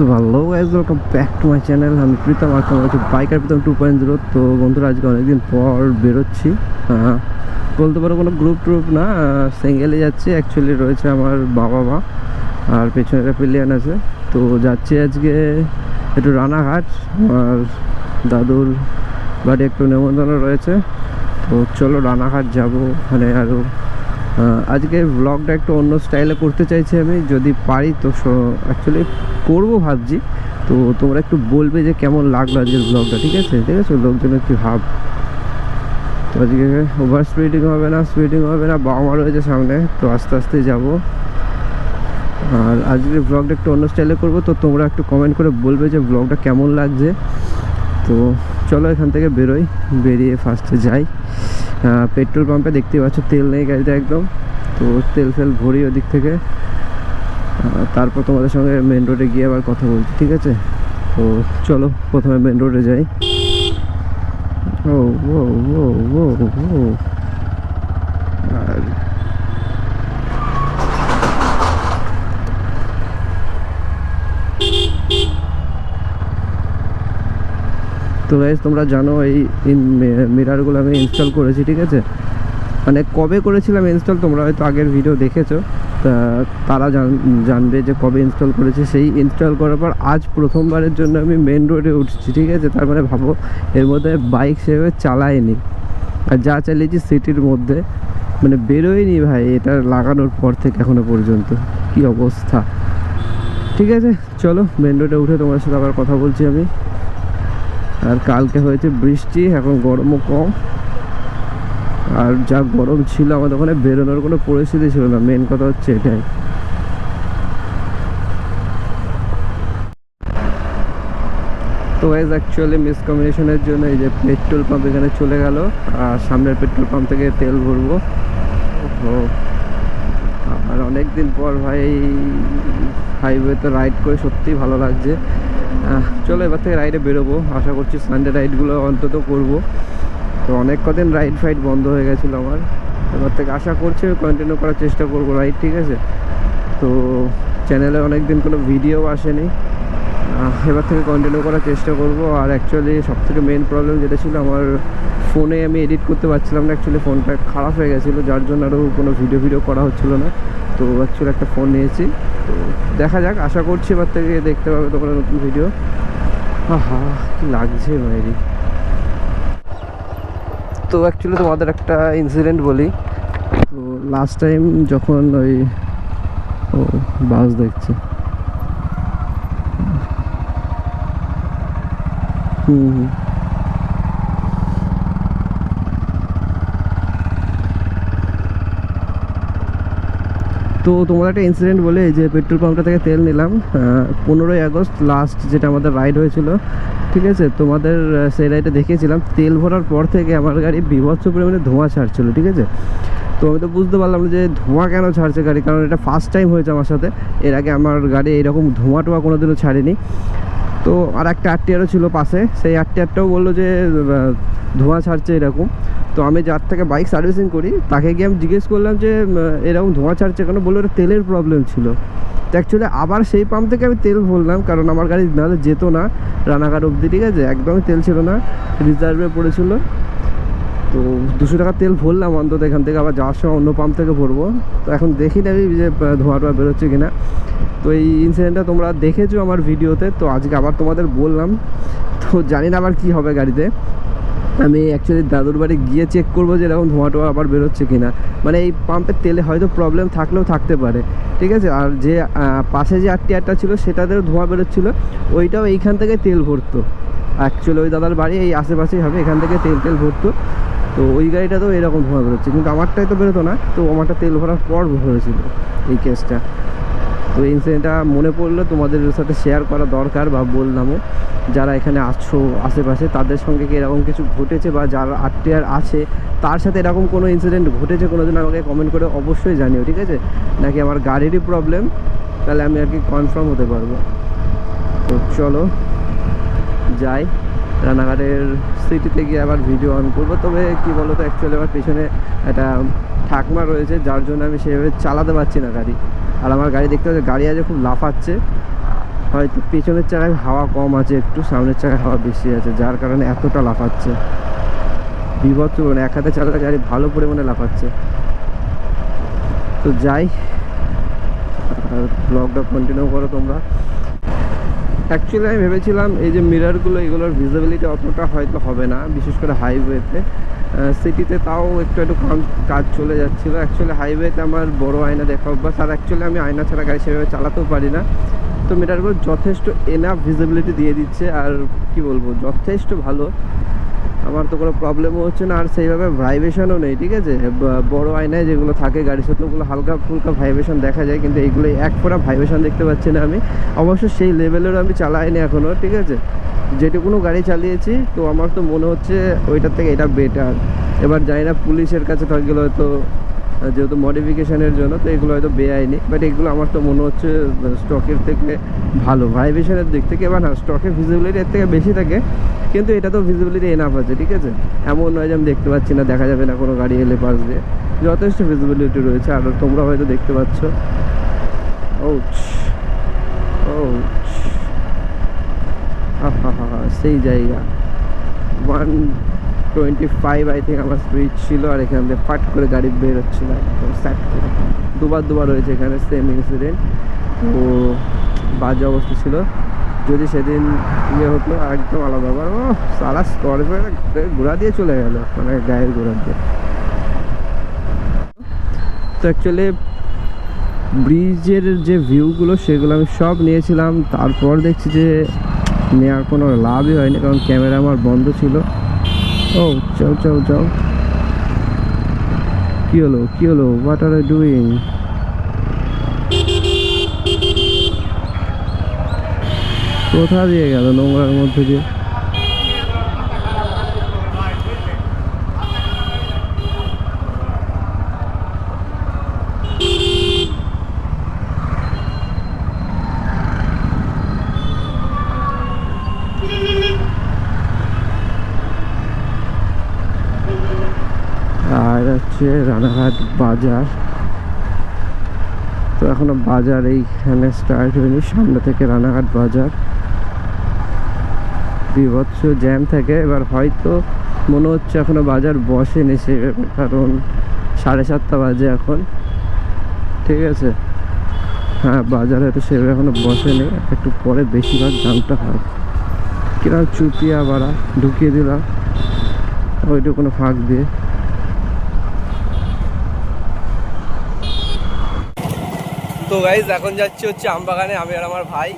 তো ভালো guys welcome back to my channel আমি প্রীতম, আর তোমার biker Pritam two point zero তো বন্ধুরা, আজকে অনেকদিন পর বেরোচ্ছি। বলতে পারো কোনো গ্রুপ ট্রুপ না সিঙ্গেলে যাচ্ছি। অ্যাকচুয়ালি রয়েছে আমার বাবা মা আর পেছনে একটা প্লেয়ান আছে। তো যাচ্ছি আজকে একটু রানাঘাট, আর দাদুর বাড়ি একটু নেমন্তন্ন রয়েছে। তো চলো রানাঘাট যাব ওখানে আরও আজকে ব্লগটা একটু অন্য স্টাইলে করতে চাইছি আমি। যদি পারি তো অ্যাকচুয়ালি করব ভাবছি। তো তোমরা একটু বলবে যে কেমন লাগল আজকের ব্লগটা ঠিক আছে? ঠিক আছে? লোকজনের কি ভাব। তো আজকে ওভার স্পিডিং হবে না স্পিডিং হবে না বাবা মা রয়েছে সামনে, তো আস্তে আস্তে যাব। আর আজকের ব্লগটা একটু অন্য স্টাইলে করব, তো তোমরা একটু কমেন্ট করে বলবে যে ব্লগটা কেমন লাগছে। তো চলো এখান থেকে বেরোই, বেরিয়ে ফার্স্টে যাই। পেট্রোল পাম্পে দেখতে পাচ্ছ তেল নেই গাড়িতে একদম। তো তেল ফেল ভরি ওদিক থেকে। তারপর তোমাদের সঙ্গে মেন রোডে গিয়ে আবার কথা বলছি, ঠিক আছে? তো চলো, প্রথমে মেন রোডে যাই। তো গাইজ তোমরা জানো এই মিরারগুলো আমি ইনস্টল করেছি, ঠিক আছে? মানে কবে করেছিলাম ইনস্টল তোমরা হয়তো আগের ভিডিও দেখেছ। তারা জান- জানবে যে কবে ইনস্টল করেছে। সেই ইনস্টল করার পর আজ প্রথমবারের জন্য আমি মেন রোডে উঠছি, ঠিক আছে? তার মানে ভাবো, এর মধ্যে বাইক সেভাবে চালাইনি আর যা চালিয়েছি সিটির মধ্যে মানে বেরোয়নি ভাই, এটা লাগানোর পর থেকে এখনও পর্যন্ত। কি অবস্থা? ঠিক আছে, চলো মেন রোডে উঠে তোমার সাথে আবার কথা বলছি আমি। আর কালকে হয়েছে বৃষ্টি, এখন গরমও কম। আর যা গরম ছিল, আমাদের ওখানে বেরোনোর কোনো পরিস্থিতি ছিল না। মেন কথা হচ্ছে এটাই। তো ওয়াইজ অ্যাকচুয়ালি মিসকমিউনিকেশনের জন্য এই যে পেট্রোল পাম্প এখানে চলে গেল, আর সামনের পেট্রোল পাম্প থেকে তেল ভরবো। আর অনেক দিন পর ভাই হাইওয়েতে রাইড করে সত্যিই ভালো লাগছে। চলো এবার থেকে রাইডে বেরোবো। আশা করছি সানডে রাইডগুলো অন্তত করব। তো অনেক কদিন রাইড ফাইড বন্ধ হয়ে গেছিল আমার। এবার থেকে আশা করছি কন্টিনিউ করার চেষ্টা করব রাইড ঠিক আছে? তো চ্যানেলে অনেক দিন কোনো ভিডিও আসেনি। এবার থেকে কন্টিনিউ করার চেষ্টা করব। আর অ্যাকচুয়ালি সবথেকে মেন প্রবলেম যেটা ছিল, আমার ফোনে আমি এডিট করতে পারছিলাম না। অ্যাকচুয়ালি ফোনটা খারাপ হয়ে গেছিল, যার জন্য আরও কোনো ভিডিও ভিডিও করা হচ্ছিল না। তো অ্যাকচুয়ালি একটা ফোন নিয়েছি। তো দেখা যাক, আশা করছি এবার থেকে দেখতে পাবে তোমরা নতুন ভিডিও হা কি লাগছে বাইরে তো অ্যাকচুয়ালি তোমাদের একটা ইনসিডেন্ট বলি। তো লাস্ট টাইম যখন ওই, ও বাস দেখছি। হুম হুম। তো তোমার একটা ইনসিডেন্ট বলে যে পেট্রোল পাম্পটা থেকে তেল নিলাম পনেরোই আগস্ট লাস্ট যেটা আমাদের রাইড হয়েছিল, ঠিক আছে? তোমাদের সেই রাইডে দেখিয়েছিলাম, তেল ভরার পর থেকে আমার গাড়ি বিভৎস পরিমাণে ধোঁয়া ছাড়ছিল, ঠিক আছে? তো আমি তো বুঝতে পারলাম যে ধোঁয়া কেন ছাড়ছে গাড়ি, কারণ এটা ফার্স্ট টাইম হয়েছে আমার সাথে। এর আগে আমার গাড়ি এরকম ধোঁয়া টোয়া কোনোদিনও ছাড়েনি। তো আর একটা আটটিয়ারও ছিল পাশে, সেই আটটিয়ারটাও বলল যে ধোঁয়া ছাড়ছে এরকম। তো আমি যার থেকে বাইক সার্ভিসিং করি, তাকে গিয়ে আমি জিজ্ঞেস করলাম যে এরকম ধোঁয়া ছাড়ছে কেন? বলল এটা তেলের প্রবলেম ছিল। তো অ্যাকচুয়ালি আবার সেই পাম্প থেকে আমি তেল ভরলাম, কারণ আমার গাড়ি নাহলে যেত না। রানাঘাট অবধি, ঠিক আছে? একদমই তেল ছিল না রিজার্ভে পড়েছিল। তো দুশো টাকা তেল ভরলাম অন্তত এখান থেকে, আবার যাওয়ার সময় অন্য পাম্প থেকে ভরবো। তো এখন দেখি না যে ধোঁয়া টোয়া বেরোচ্ছে কিনা। তো এই ইনসিডেন্টটা তোমরা দেখেছ আমার ভিডিওতে, তো আজকে আবার তোমাদের বললাম। তো জানি না আবার কি হবে গাড়িতে। আমি অ্যাকচুয়ালি দাদুর বাড়ি গিয়ে চেক করব যে এরকম ধোঁয়া টোয়া আবার বেরোচ্ছে কিনা। মানে এই পাম্পের তেলে হয়তো প্রবলেম থাকলেও থাকতে পারে। ঠিক আছে? আর যে পাশে যে আটটি আটটা ছিল, সেটাতেও ধোঁয়া বেরোচ্ছিল। ওইটাও এইখান থেকে তেল ভরতো। অ্যাকচুয়ালি ওই দাদার বাড়ি এই আশেপাশেই হবে, এখান থেকে তেল তেল ভরতো। তো ওই গাড়িটাতেও এরকম ধোঁয়া বেরোচ্ছে, কিন্তু আমারটাই তো বেরোতো না, তো আমারটা তেল ভরার পর হয়েছিল এই কেসটা। তো এই ইনসিডেন্টটা মনে পড়ল তোমাদের সাথে শেয়ার করা দরকার বা বললামও, যারা এখানে আছো আশেপাশে, তাদের সঙ্গে কি এরকম কিছু ঘটেছে বা যারা আটটিয়ার আছে, তার সাথে এরকম কোনো ইনসিডেন্ট ঘটেছে কোনো দিন আমাকে কমেন্ট করে অবশ্যই জানিও, ঠিক আছে? নাকি আমার গাড়িরই প্রবলেম তাহলে আমি আর কি কনফার্ম হতে পারব। তো চলো, যাই। রানাঘাটের সিটিতে গিয়ে আবার ভিডিও অন করব। তবে কি বলো তো অ্যাকচুয়ালি আমার পেছনে একটা ঠাকমা রয়েছে, যার জন্য আমি সেভাবে চালাতে পারছি না গাড়ি। আর আমার গাড়ি দেখতে পাচ্ছি, গাড়ি আছে খুব লাফাচ্ছে। হয়তো পেছনের চাকায় হাওয়া কম আছে একটু, সামনের চাকায় হাওয়া বেশি আছে, যার কারণে এতটা লাফাচ্ছে। বিভৎস মানে এক হাতে চালালে গাড়ি ভালো পরিমাণে লাফাচ্ছে। তো যাই ব্লগটা কন্টিনিউ করো তোমরা। অ্যাকচুয়ালি আমি ভেবেছিলাম এই যে মিরারগুলো এগুলোর ভিজিবিলিটি অতটা হয়তো হবে না, বিশেষ করে হাইওয়েতে সিটিতে তাও একটু একটু কম, কাজ চলে যাচ্ছিল। অ্যাকচুয়ালি হাইওয়েতে আমার বড় আয়না দেখা অভ্যাস। আর অ্যাকচুয়ালি আমি আয়না ছাড়া গাড়ি সেভাবে চালাতেও পারি না। তো মিটারগুলো যথেষ্ট এনাফ ভিজিবিলিটি দিয়ে দিচ্ছে। আর কি বলব, যথেষ্ট ভালো। আমার তো কোনো প্রবলেমও হচ্ছে না, আর সেইভাবে ভাইব্রেশনও নেই, ঠিক আছে? বড় আয়নায় যেগুলো থাকে গাড়ির সাথে, ওগুলো হালকা ফুলকা ভাইব্রেশন দেখা যায়, কিন্তু এইগুলো এক ফোঁটা ভাইব্রেশন দেখতে পাচ্ছি না আমি। অবশ্য সেই লেভেলেরও আমি চালাইনি এখনও, ঠিক আছে? যেটুকুনো গাড়ি চালিয়েছি, তো আমার তো মনে হচ্ছে ওইটার থেকে এটা বেটার এবার যাই না পুলিশের কাছে থাকলে হয়তো যেহেতু মডিফিকেশানের জন্য, তো এগুলো হয়তো বেআইনি বাট এগুলো আমার তো মনে হচ্ছে স্টকের থেকে ভালো। ভাইব্রেশনের দিক থেকে, এবার না স্টকের ভিজিবিলিটি এর থেকে বেশি থাকে, কিন্তু এটা তো ভিজিবিলিটি এনাফ আছে, ঠিক আছে? এমন নয় যে আমি দেখতে পাচ্ছি না, দেখা যাবে না কোনো গাড়ি এলে পাশ দিয়ে। যথেষ্ট ভিজিবিলিটি রয়েছে, আর তোমরা হয়তো দেখতে পাচ্ছ। ওচ ওচ হা হা হা সেই জায়গা। One twenty five I think আমার স্পিড ছিল আর এখান থেকে ফাট করে গাড়ি বের হচ্ছিল একদম স্যাট করে। দুবার দুবার হয়েছে এখানে সেম ইনসিডেন্ট তো বাজে অবস্থা ছিল। যদি সেদিন ইয়ে হতো, একদম আলাদা ব্যাপার। ও, সারা স্তর ঘোরা দিয়ে চলে গেল মানে গায়ের ঘোরা দিয়ে। তো অ্যাকচুয়ালি ব্রিজের যে ভিউগুলো সেগুলো আমি সব নিয়েছিলাম। তারপর দেখছি যে নেওয়ার কোনো লাভই হয়নি, কারণ ক্যামেরা আমার বন্ধ ছিল। ও চাও চাও চাও কি হলো কি হলো হোয়াট আর আই ডুইং কোথা দিয়ে গেল নোংরার মধ্যে দিয়ে আর হচ্ছে রানাঘাট বাজার। তো এখনও বাজার এইখানে স্টার্ট হয়নি, সামনে থেকে রানাঘাট বাজার। বিভৎস জ্যাম থাকে, এবার হয়তো মনে হচ্ছে এখনও বাজার বসেনি সে, কারণ সাড়ে সাতটা বাজে এখন। ঠিক আছে? হ্যাঁ বাজারে তো সেভাবে এখনও বসেনি, একটু পরে বেশিরভাগ দামটা হয়। কীরকম চুপিয়া বাড়া, ঢুকিয়ে দিলাম। ওইটুকুনো ফাঁক দিয়ে। তো গাইজ এখন যাচ্ছি হচ্ছে আমবাগানে, আমি আর আমার ভাই।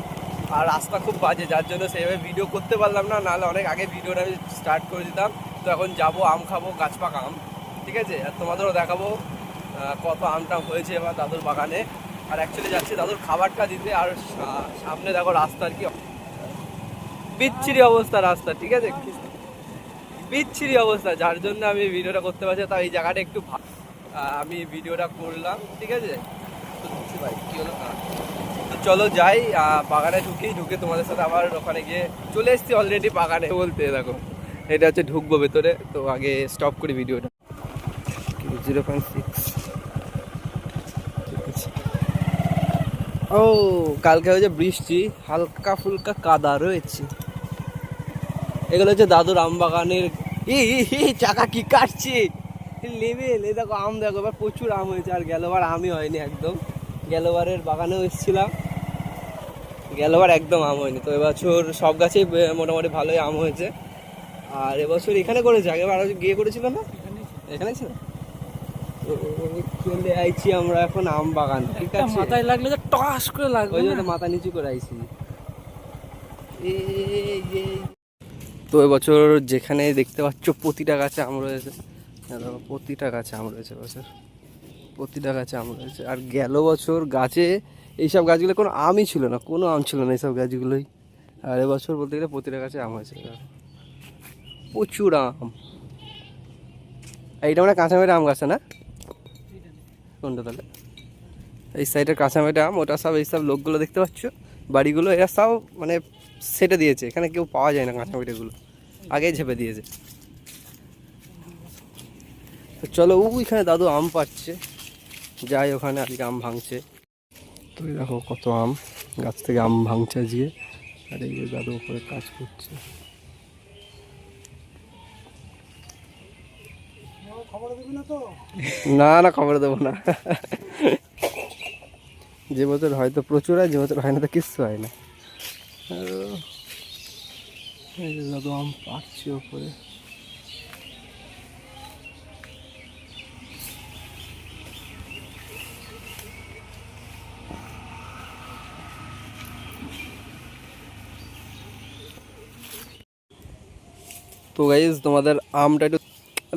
আর রাস্তা খুব বাজে, যার জন্য সেইভাবে ভিডিও করতে পারলাম না, নাহলে অনেক আগে ভিডিওটা আমি স্টার্ট করে দিতাম। তো এখন যাব, আম খাব গাছ পাকা আম, ঠিক আছে? আর তোমাদেরও দেখাবো কত আম টাম হয়েছে এবার দাদুর বাগানে। আর অ্যাকচুয়ালি যাচ্ছি দাদুর খাবারটা দিতে, আর সামনে দেখো রাস্তার কি বিচ্ছিরি অবস্থা রাস্তা, ঠিক আছে? বিচ্ছিরি অবস্থা, যার জন্য আমি ভিডিওটা করতে পারছি তাই এই জায়গাটা একটু আমি ভিডিওটা করলাম, ঠিক আছে? ভাই কি হলো? তো চলো যাই বাগানে ঢুকি ঢুকে তোমাদের সাথে আবার ওখানে গিয়ে চলে এসছি অলরেডি বাগানে। বলতে দেখো এটা হচ্ছে ঢুকবো ভেতরে তো আগে স্টপ করি ভিডিওটা। জিরো পয়েন্ট সিক্স ও কালকে হয়েছে বৃষ্টি হালকা ফুলকা কাদা রয়েছে। এগুলো হচ্ছে দাদুর আম বাগানের ই চাকা কি কাটছে? লেভেল এই দেখো আম দেখো এবার প্রচুর আম হয়েছে আর গেলোবার আমই হয়নি একদম। গেলোবারের বাগানেও এসেছিলাম। গেলোবার একদম আম হয়নি। তো এবছর সব গাছেই মোটামুটি ভালোই আম হয়েছে। আর এবছর এখানে করেছে? আগেবার আরও গিয়ে করেছিল না? এখানে ছিল? তো চলে আইছি আমরা এখন আম বাগান। ঠিক আছে? মাথায় লাগলে যে টস করে লাগবে ওই জন্য মাথা নিচু করে আইছি। তো এবছর যেখানে দেখতে পাচ্ছ প্রতিটা গাছে আম রয়েছে। হ্যাঁ প্রতিটা গাছে আম রয়েছে এবছর। প্রতিটা গাছে আম রয়েছে আর গেল বছর গাছে এইসব গাছগুলো কোনো আমই ছিল না, কোনো আম ছিল না এইসব গাছগুলোই আর এবছর বলতে গেলে প্রতিটা গাছে আম হয়েছে প্রচুর আম। এইটা মানে কাঁচামেটা আম গাছে না? কোনটা তাহলে? এই সাইডের কাঁচামেটা আম, ওটা সব এই সব লোকগুলো দেখতে পাচ্ছ? বাড়িগুলো এরা সব মানে সেটে দিয়েছে, এখানে কেউ পাওয়া যায় না কাঁচামেটাগুলো আগেই ঝেপে দিয়েছে। চলো, ওইখানে দাদু আম পাচ্ছে। যাই, ওখানে আজকে আম ভাঙছে। তো দেখো কত আম। গাছ থেকে আম ভাঙছে আজকে। আর এই যে দাদু উপরে কাজ করছে। না না, খবর দেবো না। যে বছর হয়তো প্রচুর হয়, যে বছর হয় না তো কিচ্ছু হয় না। আর যে দাদু আম পাচ্ছি ওপরে তো গাইজ তোমাদের আমটা একটু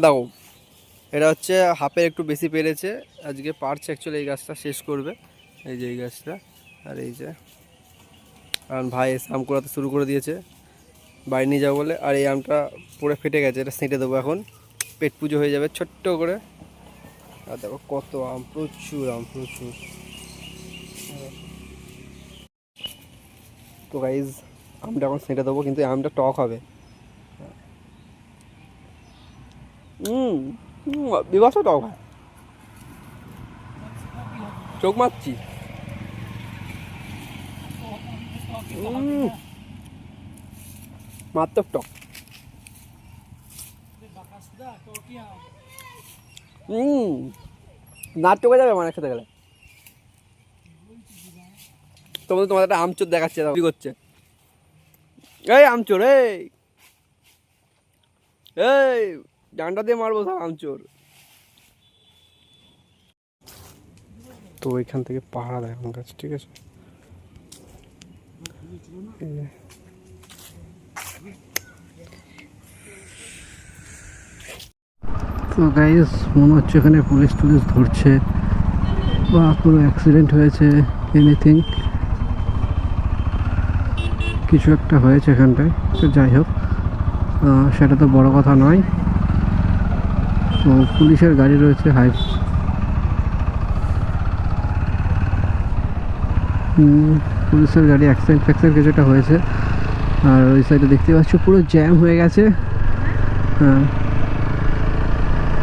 দাও। এটা হচ্ছে হাফে একটু বেশি পেরেছে। আজকে পারছে অ্যাকচুয়ালি এই গাছটা, শেষ করবে। এই যে এই গাছটা, আর এই যে। কারণ ভাই এসে আম করাতে শুরু করে দিয়েছে। বাড়ি নিয়ে যাব বলে, আর এই আমটা পুরো ফেটে গেছে। এটা সেঁটে দেবো এখন। পেট পুজো হয়ে যাবে ছোট্ট করে। আর দেখো কত আম, প্রচুর আম, প্রচুর। তো গাইজ আমটা এখন সেঁটে দেবো, কিন্তু আমটা টক হবে। হুম বিবাস টক হয়। চোখ মারছি মারাত্মক টক। হুম নাচ চোখে যাবে মানে খেতে গেলে। তোমাদের তোমাদের একটা আমচোর দেখাচ্ছে কি করছে? এই, আমচোর, এই। এই ডান্ডা দিয়ে মারবো আমচোর তো এখান থেকে পাহারা দেয় আমার কাছে, ঠিক আছে? তো গাইস মনে হচ্ছে এখানে পুলিশ টুলিশ ধরছে বা কোনো অ্যাক্সিডেন্ট হয়েছে এনিথিং কিছু একটা হয়েছে এখানটায় যাই হোক সেটা তো বড় কথা নয়। তো পুলিশের গাড়ি রয়েছে, হাই। পুলিশের গাড়ি অ্যাক্সিডেন্ট ফ্যাক্সিডেন্ট কিছু একটা হয়েছে। আর ওই সাইডে দেখতে পাচ্ছ, পুরো জ্যাম হয়ে গেছে। হ্যাঁ।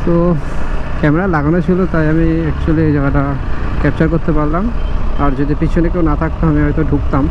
তো ক্যামেরা লাগানো ছিল, তাই আমি অ্যাকচুয়ালি এই জায়গাটা ক্যাপচার করতে পারলাম। আর যদি পিছনে কেউ না থাকতো, আমি হয়তো ঢুকতাম।